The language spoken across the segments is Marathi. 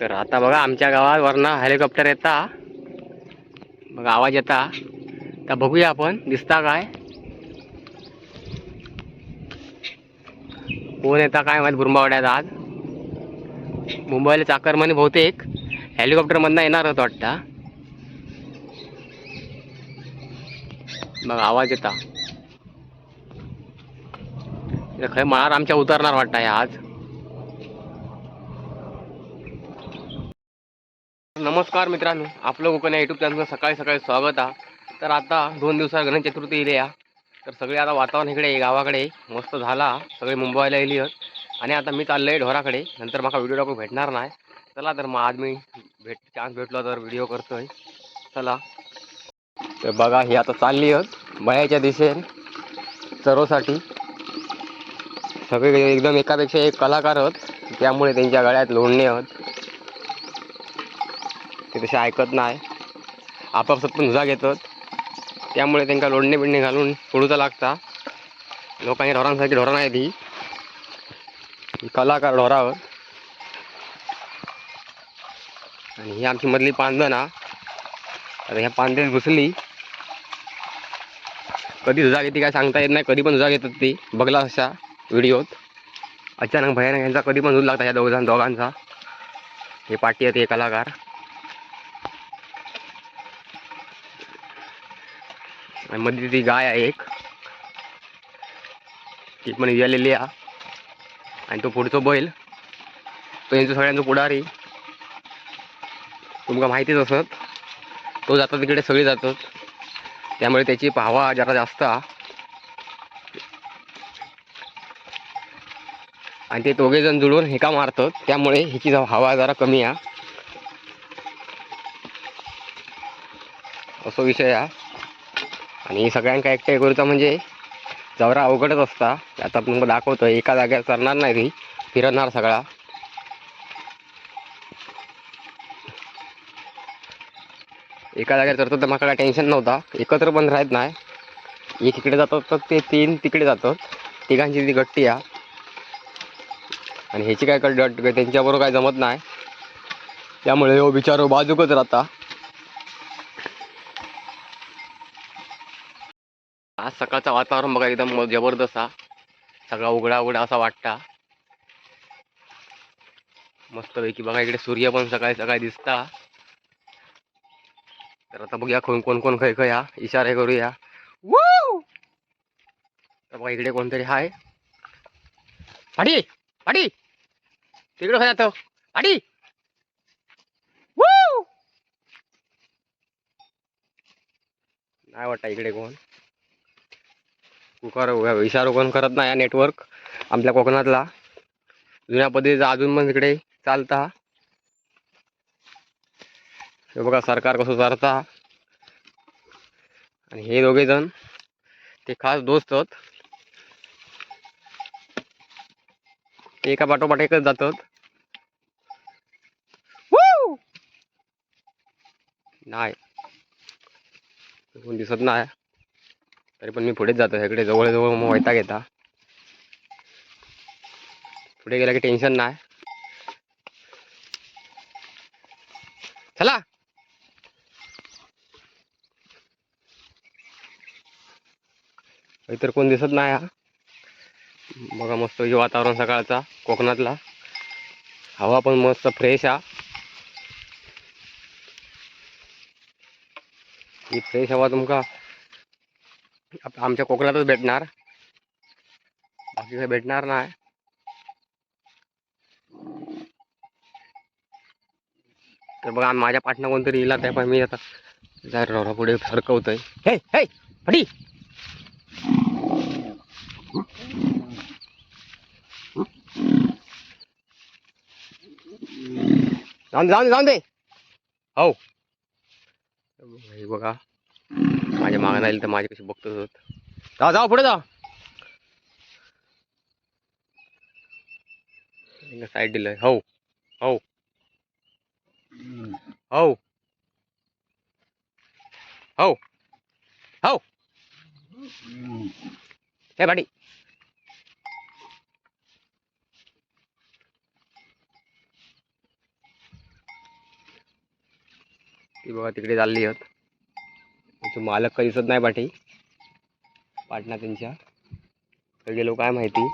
तर आता बघा आमच्या गावात वरनं हेलिकॉप्टर येता. बघा आवाज येता. तर बघूया आपण दिसता काय? कोण येता काय माहीत बुरंबावड्यात आज? मुंबईला चाकरमाने बहुतेक. हेलिकॉप्टरमधनं येणार होतं वाटतं. मग आवाज येता. खरं खय मळार आमच्या उतरणार वाटतं आहे आज. नमस्कार मित्रांनो आपलं कोकण या युट्यूब चॅनलचं सकाळी सकाळी स्वागत आहे तर आता दोन दिवसात गणेश चतुर्थी येईल या तर सगळे आता वातावरण इकडे गावाकडे मस्त झाला सगळे मुंबईला येली आहेत. आणि आता मी चाललो आहे ढोराकडे नंतर मला व्हिडिओ टाकू भेटणार नाही. चला तर मग आज मी भेट चान्स भेटलो तर व्हिडिओ करतो आहे चला. तर बघा ही आता चालली आहेत. बयाच्या दिशेन चरोसाठी. सगळे एकदम एकापेक्षा एक कलाकार आहेत. त्यामुळे त्यांच्या गळ्यात लोणणे आहेत. ते तसे ऐकत नाही. आपापसात पण झुजा घेतात. त्यामुळे त्यांना लोडणे बिडणे घालून सोडूचा लागता. लोकांनी ढोरांसाठी ढोरं नाही ती. कलाकार ढोरावर. आणि ही आमची मधली पांदण ना. आता ह्या पांदेत घुसली. कधी झुजा घेते काय सांगता येत नाही. कधी पण झुजा घेतात ती. बघला अशा व्हिडिओत. अचानक भयानक यांचा कधी पण झुज लागता ह्या दोघां दोघांचा. हे पाठी आहेत हे कलाकार. आणि मध्ये ती गाय आहे एक. ती पण गेलेली आहे. आणि तो पुढचा बैल. तो यांचं सगळ्यांचं पुढारी. तुमका माहितीच असत तो जातात तिकडे सगळे जातात. त्यामुळे त्याची हवा जरा जास्त हा. आणि ते दोघे जण जुळून हेका मारतात त्यामुळे ह्याची हवा जरा कमी आहे. असो विषय आहे. आणि सगळ्यांका एकटे करूचा म्हणजे जवरा अवघडच असता. आता आपण दाखवतो एका जाग्यावर चरणार नाही ती फिरणार सगळा. एका जाग्यावर चढतो तर मला काय टेन्शन नव्हता एकत्र पण राहत नाही. एक इकडे जातात तर ते तीन तिकडे जातात तिघांची ती गट्टी या आणि ह्याची काय कळ त्यांच्याबरोबर काय जमत नाही. त्यामुळे हो बिचारो बाजूकच राहता. आज सकाळचं वातावरण बघा एकदम जबरदस्त हा. सगळा उघडा उघडा असा वाटता. मस्त पैकी बघा इकडे सूर्य पण सकाळी सकाळी दिसता. तर आता बघूया कोण कोण कोण खय खय हा. इशारे करूया. तर बघा इकडे कोणतरी हाय. पाडी! पाडी! तिकडे खय जातो पाडी! नाही वाटतं इकडे कोण. कुकर इशारो कोण करत नाही नेटवर्क आपल्या कोकणातला. जुन्या पद्धतीचा अजून पण तिकडे चालता. हे बघा सरकार कसं चालता. आणि हे दोघे जण ते खास दोस्त आहेत. ते एका पाठोपाठ एकच जातात. नाही. कोण दिसत नाही. तरी पण मी पुढेच जातो सगळे जवळ मग वैताग घेता पुढे गेला की टेन्शन नाही चला. इतर कोण दिसत नाही हा. बघा मस्त हे वातावरण सकाळचा कोकणातला. हवा पण मस्त फ्रेश हा. ही फ्रेश हवा तुमका आमच्या कोकणातच भेटणार. बाकी काही भेटणार नाही. तर बघा माझ्या पाठनं कोणतरी इला त्या पण मी आता जाहीर राहू पुढे सरकवतोय हे हे फडी जाऊन दे जाऊन दे जाऊन दे. हो. हे बघा. माझ्या मागं राहील तर माझ्या कशी बघतोच होत. जा जाऊ पुढे जा साईड दिलंय. हो हो. हो. हो. हो. हे पाटी ती बघा तिकडे चालली आहेत त्याचं मालक काही दिसत नाही पाठी. पाटणा त्यांच्या. गेलो काय माहिती.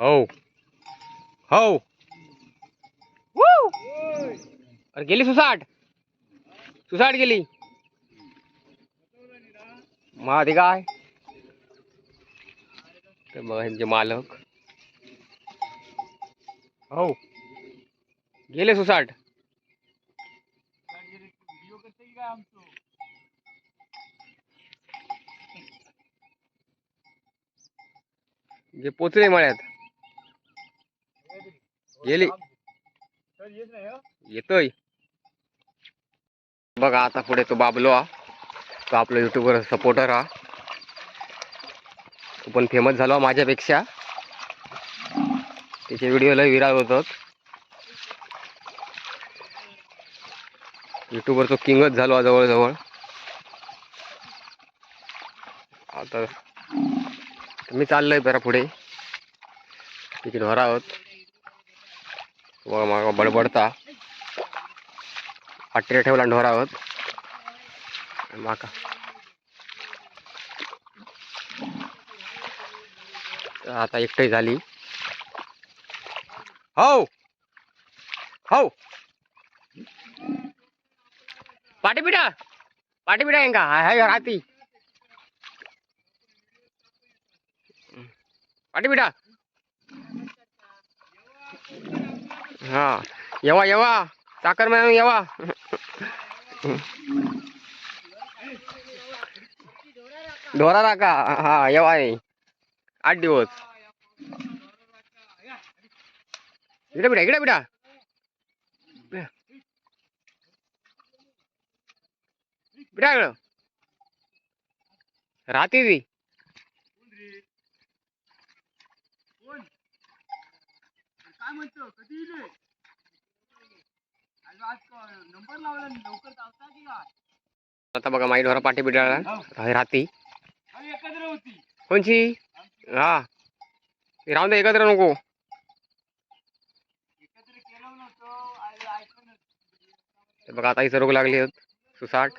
हो. हो. अरे गेली सुसाट. सुसाट गेली. मग काय? तर बघा यांचे मालक. हो. गेले सुसाट. जे पोचले मळ्यात. गेली. येतोय. बघा आता पुढे तो बाबलो हा. तो आपला युट्यूबवर सपोर्टर हा. तो पण फेमस झालो हो माझ्यापेक्षा. त्याचे व्हिडिओ लय विराळ होतात युट्यूबवर तो किंगच झालो जवळजवळ. आता मी चाललोय जरा पुढे. तिकीट ढोरा आहोत. बघा माग बडबडता. पाट्या ठेवला ढोरा आहोत. माका आता एकटी झाली. हो. हो. पाटीपिटा पाटीपिटा पाटी का? हाय राहती. पाटीपिटा हा येवा येवा. साखर मॅम येवा. ढोरा राका हा येवा आठ दिवस. इकडे बिडा इकडे बिडा. बिडा इकडं. राहते ती. काय म्हणतो कधी इले नंबर लावला लवकर चालता की काय आता बघा माई ढोरा पाठी बिडाला राहती. अरे एकत्र होती. कोणची? हा. राहून दे एकत्र नको एकत्र केलं नव्हतं आणि ऐकून ते बघा आता इथं रोग लागली आहेत. सुसाट.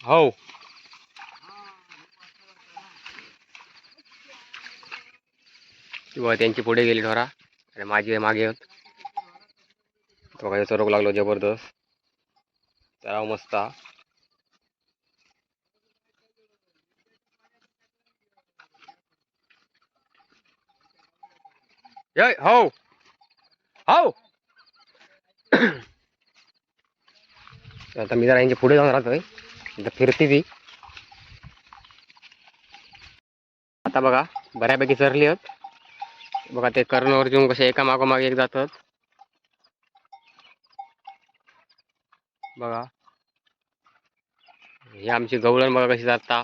हो. किंवा त्यांची पुढे गेली ढोरा. आणि माझी मागे. होत बघा याचा रोग लागलो जबरदस्त. चराव मस्त. हा. hou! हो हो आता मी जरा यांच्या पुढे जाऊन राहतोय. इथं फिरते ती. आता बघा बऱ्यापैकी चरली आहेत. बघा ते कर्ण अर्जुन कसे एका मागोमाग एक जातात. बघा. हे आमची गवळण बघा कशी जाता.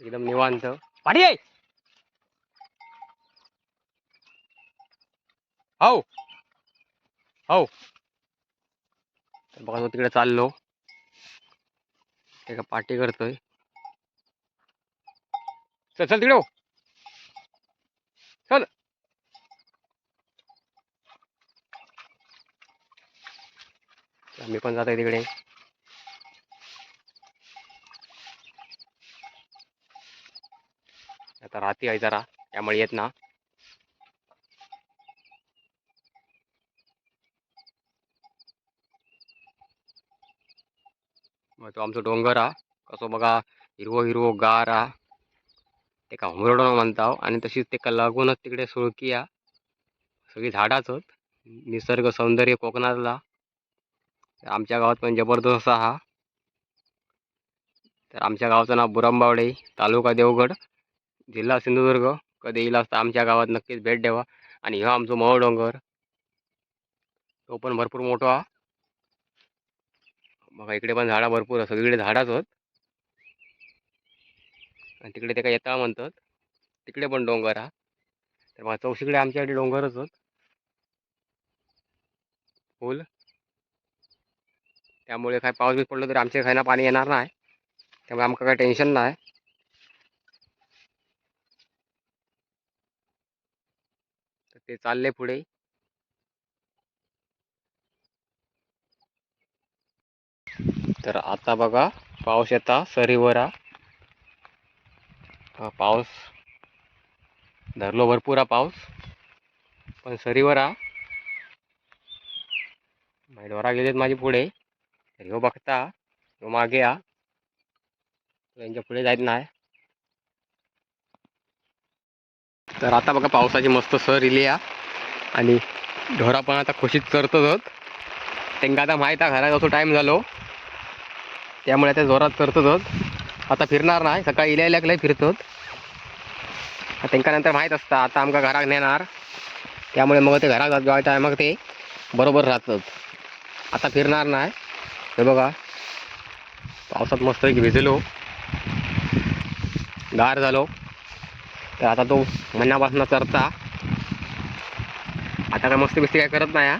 एकदम निवांत. पाडी हो हो तर बघा तो तिकडे चाललो. ते का पार्टी करतोय. चल चल तिकडे हो. चल. मी पण जातोय तिकडे. आता रात्री आहे जरा त्यामुळे येत ना. मग तो आमचो डोंगर हा कसो बघा हिरवो हिरवो गार हा. तेका हुमरडो म्हणता हो. आणि तशीच तेका लागूनच तिकडे सुळकी हा. सगळी झाडाच निसर्ग सौंदर्य कोकणातला. आमच्या गावात पण जबरदस्त असा हा. तर आमच्या गावाचं नाव बुरंबावडे तालुका देवगड जिल्हा सिंधुदुर्ग. कधी येईल असता आमच्या गावात नक्कीच भेट द्यावा. आणि हा आमचो मऊ डोंगर. तो पण भरपूर मोठा हा. बघा इकडे पण झाडा भरपूर असतात सगळीकडे झाडाच होत आणि तिकडे ते काय येता म्हणतात. तिकडे पण डोंगर हा तर मग चौशीकडे आमच्याकडे डोंगरच होत फुल. त्यामुळे काय पाऊस बीस पडलो तरी आमच्या खायला पाणी येणार नाही. त्यामुळे आमका काही टेन्शन नाही. तर ते चालले पुढे. तर आता बघा पाऊस येता सरीवर. पाऊस. धरलो भरपूर हा पाऊस. पण सरीवर. हा ढोरा गेलेत माझे पुढे. तर ह्यो बघता ह्यो मागे हा. यांच्या पुढे जायत नाही. तर आता बघा पावसाची मस्त सर इली या आणि ढोरा पण आता खुशीत चरतच त्यांना आता माहीत आहे घरात असो टाईम झालो. त्यामुळे आता जोरात करतच आता फिरणार नाही सकाळी इल्या इल्याकलाही फिरतोत त्यांना नंतर माहीत असतं आता आमका घराक नेणार. त्यामुळे मग ते घरात जायचं आहे मग ते बरोबर राहतात आता फिरणार नाही. हे बघा. पावसात मस्त एक भिजलो. गार झालो. तर आता तो महिन्यापासून चरता. आता काय मस्ती बिस्ती काय करत नाही हा.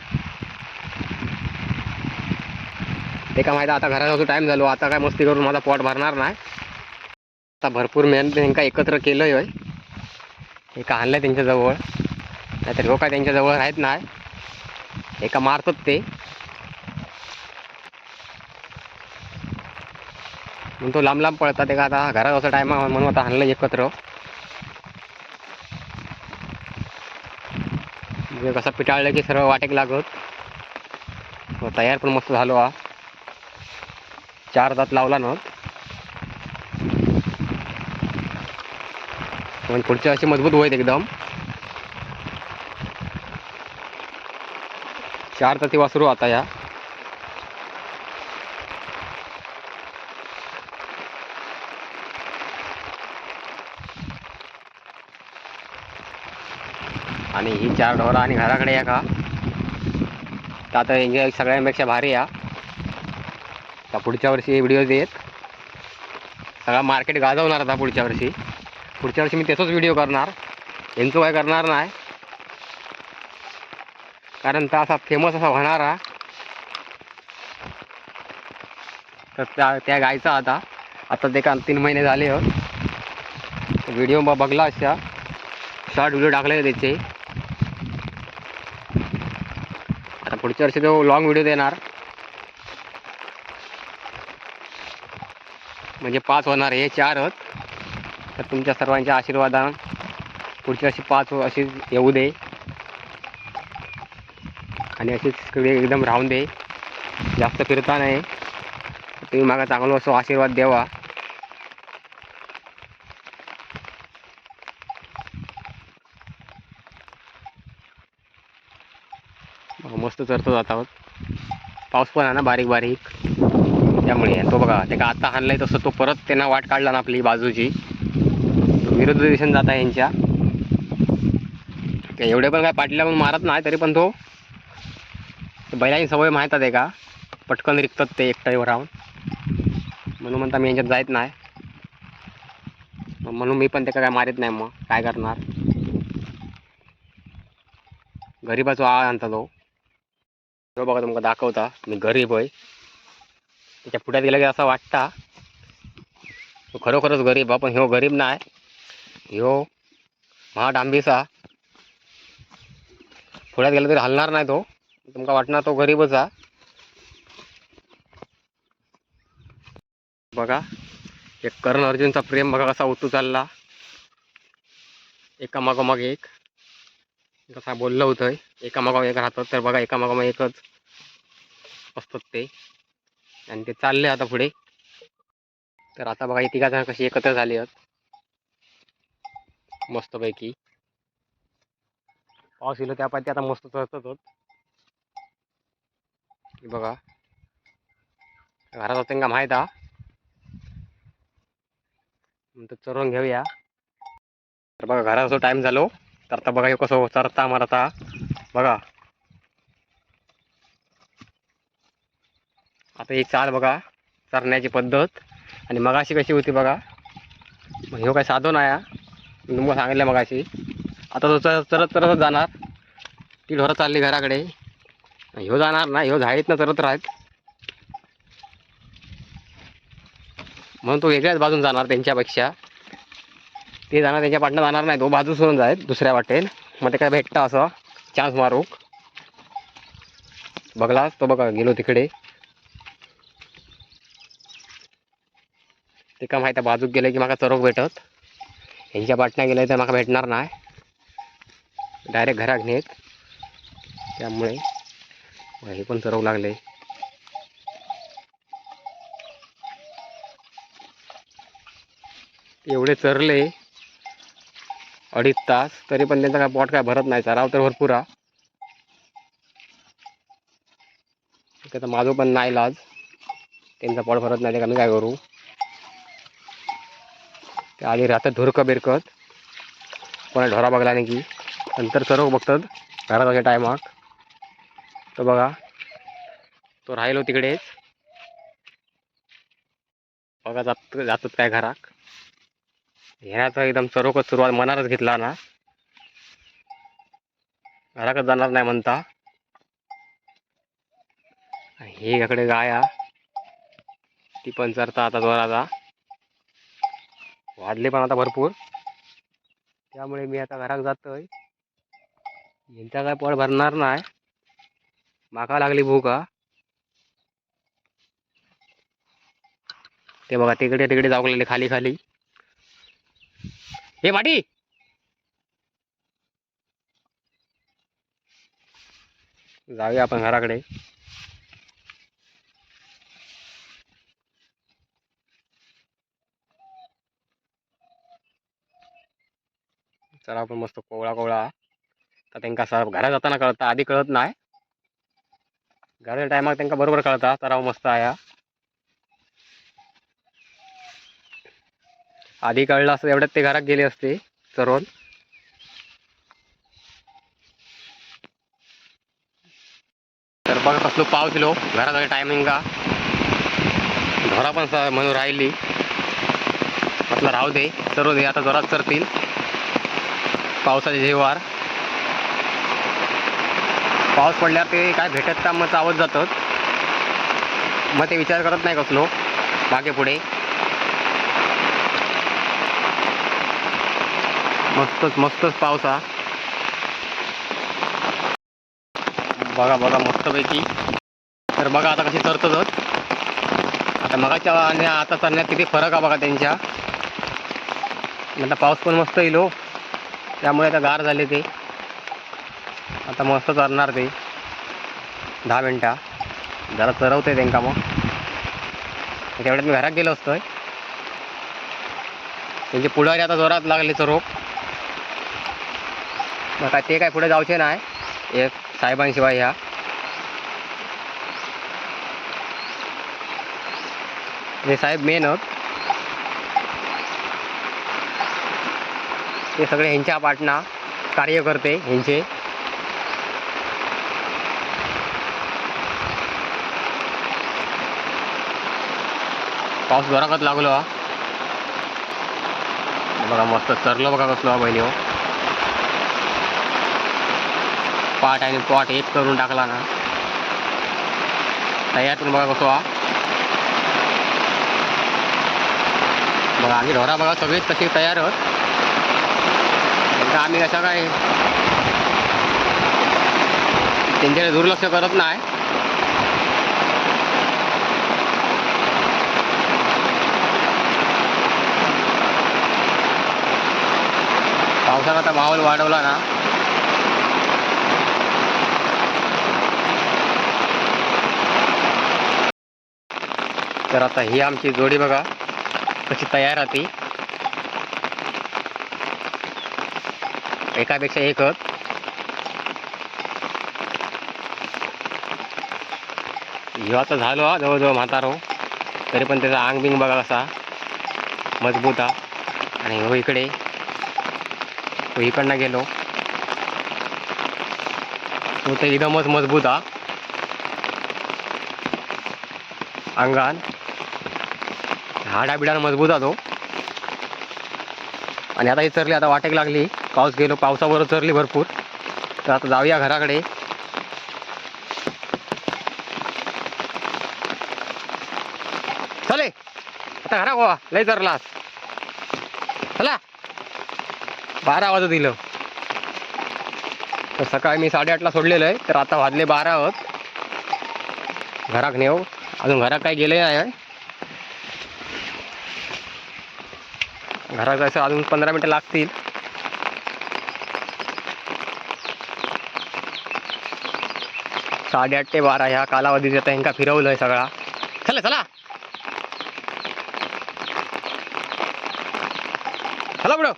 ते का माहिती आता घरात असो टाईम झालो आता काय मस्ती करून माझा पॉट भरणार नाही. आता भरपूर मेहनत त्यांना एकत्र केलं होय. एका आणलं त्यांच्याजवळ नाहीतर लोक काय त्यांच्याजवळ राहत नाही. एका मारतात ते. म्हणून तो लांब लांब पळतात एका आता घरात असं टायमा म्हणून आता आणलं एकत्र. म्हणजे पिटाळलं की सर्व वाटेक लागत. हो, तयार पण मस्त झालो हा. चार दात लावला ना. पण पुढचे अशी मजबूत होईत एकदम. चार दाती वासरू आता या. आणि ही चार ढोरा आणि घराकडे या का. तर आता यांच्या सगळ्यांपेक्षा भारी या. आता पुढच्या वर्षी व्हिडिओ देत सगळा मार्केट गाजवणार आता पुढच्या वर्षी. पुढच्या वर्षी मी त्याचाच व्हिडिओ करणार. यांचं काय करणार नाही. कारण तर असा फेमस असा होणारा. तर त्या त्या गायचा आता. आता ते का तीन महिने झाले हो. व्हिडिओ बघला अशा. शॉर्ट व्हिडिओ टाकले त्याचे. आता पुढच्या वर्षी तो लॉंग व्हिडिओ देणार. म्हणजे पाच होणार हे चार आहेत तर तुमच्या सर्वांच्या आशीर्वादानं पुढची अशी पाच हो- अशी येऊ दे. आणि अशीच सगळी एकदम राहून दे. जास्त फिरता नाही. तुम्ही मागं चांगलं असं आशीर्वाद द्यावा. मस्त चरतो जात आहोत पाऊस पण आहे ना बारीक बारीक त्यामुळे तो बघा ते का आता हाणलाय तसं तो परत त्यांना वाट काढला ना आपली बाजूची. विरुद्ध दिशेने जात आहे यांच्या. एवढे पण काय पाटल्या पण मारत नाही तरी पण तो. बैलांची सवय माहीत आहे का? पटकन रिकतात ते एकटाईवर राहून म्हणून म्हणता मी यांच्यात जायत नाही. म्हणून मी पण ते काय मारित नाही मग. काय करणार? गरीबाचो आ आणता तो. तो बघा तुमका दाखवता. मी गरीब होय त्याच्या पुढ्यात गेला की असं वाटता तो खरोखरच गरीब आपण ह्यो गरीब नाही ह्यो महाडांबीसा पुढ्यात गेला तरी हलणार नाही तो. तुमका वाटणार तो गरीबच हा. बघा एक कर्ण अर्जुनचा प्रेम बघा कसा उतू चालला. एकामागोमाग एक. कसा बोललं होतं एकामागोमाग एक राहतात तर बघा एकामागोमाग एकच असतात ते. आणि ते चालले आता पुढे. तर आता बघा तिघा जण कशी एकत्र झाली आहेत. मस्तपैकी. पाऊस येलो त्या पाहिजे आता मस्त चढतच होत बघा. घरात त्यांना माहीत हा? म्हणतो चरून घेऊया. तर बघा घरात टाइम झालो तर आता बघा कसं चरता मारता. बघा. आता ही चाल बघा चरण्याची पद्धत आणि मगाशी कशी होती बघा. मग ह्यो काय साधो नाही हा. मी तुम्हाला सांगितलं मगाशी. आता तो चर चरत चरतच जाणार. ती ढोरं चालली घराकडे. ह्यो जाणार ना ह्यो झाडीतनं चरत राहत. म्हणून तो वेगळ्याच बाजून जाणार त्यांच्यापेक्षा. ते जाणार त्यांच्या पाटणं जाणार नाही. तो बाजू सोडून जाईल दुसऱ्या वाटेल मग ते काय भेटतं असं? चान्स मारूक. बघलास तो बघा गेलो तिकडे. ते माहिती बाजूक गेले की माका चरोक भेटत. यांच्या पाटण्या गेले तर माका भेटणार नाही. डायरेक्ट घरात नेत त्यामुळे हे पण चरवू लागले. एवढे चरले. अडीच तास. तरी पण त्यांचा काय पॉट काय भरत नाही. चराव तर भरपूर हा माझं पण नाही लाज त्यांचा पॉट भरत नाही ते मी काय करू? ते आधी राहतात धुरकं बिरकत कोणा ढोरा बघला नाही की. नंतर सर्व बघतात. घरात अशा टायमाक तो बघा. तो राहिलो तिकडेच. बघा जात जातात काय घराक ह्याचा एकदम चरोकच सुरुवात मनारच घेतला ना. घराकच जाणार नाही म्हणता. हे इकडे गाया. ती पण चरता आता जोराचा वाढले पण आता भरपूर. त्यामुळे मी आता घरात जातोय. यांचा काय पोळ भरणार नाही. माका लागली भूका ते बघा तिकडे तिकडे जाऊ लागले खाली खाली. हे माटी! जाऊया आपण घराकडे. चला आपण मस्त कोवळा कोवळा. तर त्यांका असं घरात जाताना कळतं आधी कळत नाही. घराच्या टायमाक त्यांना बरोबर कळता तर मस्त आहे आधी कळलं असतं एवढ्यात ते घरात गेले असते चरवून तर बघा कसलो पाऊस दिलो घरात टायमिंग का घरा पण म्हणून राहिली. म्हटलं राहू दे चरू दे आता जोरात चरतील पावसाचे जेवार पाऊस पडल्यावर ते काय भेटत का मग चावत जातात. मग ते विचार करत नाही कसलो. मागे पुढे. मस्तच मस्तच पाऊस हा. बघा बघा मस्तपैकी. तर बघा आता कशी तरतच आता मगाच्या आणि आता चरण्यात किती फरक आहे बघा त्यांच्या. आता पाऊस पण मस्त येईल हो. त्यामुळे आता गार झाले ते. आता मस्त चरणार ते. दहा मिनटा. जरा चरवते त्यांका मग त्यावेळेस मी घरात गेलो असतोय. त्यांचे पुढारी आता जोरात लागले चरोप मग काय ते काय पुढे जाऊचे नाही. एक साहेबांशिवाय ह्या. हे साहेब मेन आहेत. ते सगळे ह्यांच्या पाटणा कार्यकर्ते ह्यांचे. पाऊस जोराकत लागलो हा. बघा मस्त चरलो बघा कसलो हा बहिणी हो. पाट आणि पॉट एक करून टाकला ना. तयार बघा कसो हा. बघा आम्ही ढोरा बघा सगळेच कसे तयार आहोत. तर आम्ही कसं काय त्यांच्याकडे दुर्लक्ष करत नाही. पावसानं आता माहोल वाढवला ना. तर आता ही आमची जोडी बघा कशी तयार राहते एकापेक्षा एकच ह्यो आता झालो हा जवळजवळ म्हातारो. तरी पण त्याचा अंग बिंग बघा कसा मजबूत हा. आणि हो इकडे. तो इकडनं गेलो. हो तो तर एकदमच मजबूत हा. अंगान. हाडा बिडा मजबूत हा तो. आणि आता ही चरली आता वाटेक लागली. पाऊस गेलो पावसावर चरली भरपूर. तर आता जाऊया घराकडे. चले आता घरा गोवा लय चरलास. चला. बारा वाजत दिलं. तर सकाळी मी साडेआठला सोडलेलं आहे तर आता वाजले बारा आहोत घराक नेऊ. अजून घरात काही गेले नाही आहे. घरात जायचं अजून पंधरा मिनटं लागतील. साडेआठ ते बारा ह्या कालावधीत आता फिरवलं फिरवलंय सगळा. चला चला. चला पुढं.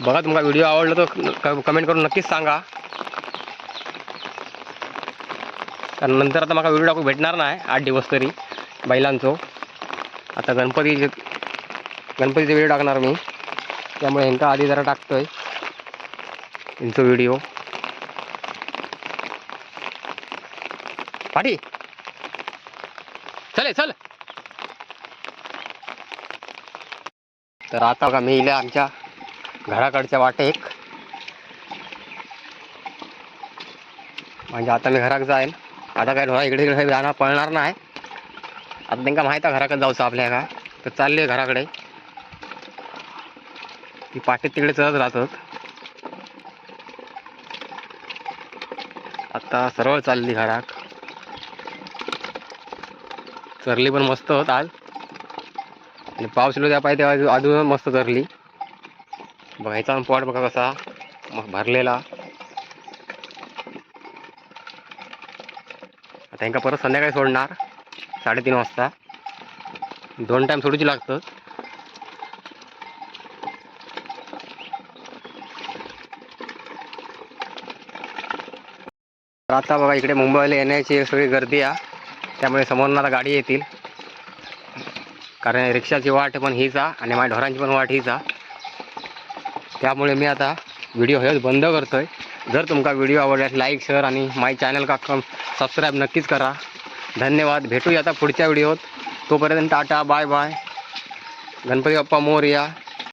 बघा तुम्हाला व्हिडिओ आवडला तर कमेंट करून नक्कीच सांगा. कारण नंतर आता मला व्हिडिओ टाकू भेटणार नाही आठ दिवस तरी बैलांचो. आता गणपतीचे गणपतीचे व्हिडिओ टाकणार मी. त्यामुळे ह्यांका आधी जरा टाकतोय. यांचा व्हिडिओ पाठी चले चल. तर आता का मी इल्या आमच्या घराकडच्या वाटेक म्हणजे आता मी घराक जाईन. आता काय ढोळा इकडे इकडे जाणार पळणार नाही. आता त्यांना माहीत आहे घराकडे जाऊचं आपल्या का तर चालले घराकडे. ती पाठीत तिकडे चढत राहतात. आता सरळ चालली घरात. चरली पण मस्त होत आज. आणि पाऊस त्या पाहिजे तेव्हा अजून मस्त चरली. बघायचा पॉट बघा कसा भरलेला. आता ह्यांका परत संध्याकाळी सोडणार. साडेतीन वाजता. दोन टाईम सोडूची लागतं आता बघा इकडे मुंबईला येण्याची सगळी गर्दी आहे. त्यामुळे समोरून आता गाडी येतील. कारण रिक्षाची वाट पण हीच आहे आणि माझ्या ढोरांची पण वाट हीच आहे. त्यामुळे मी आता व्हिडिओ हेच बंद करतोय. जर तुमका व्हिडिओ आवडल्यास लाईक शेअर आणि माय चॅनल का सबस्क्राईब नक्कीच करा. धन्यवाद. भेटूया आता पुढच्या व्हिडिओत. तोपर्यंत tata bye bye. Ganpati Bappa Morya.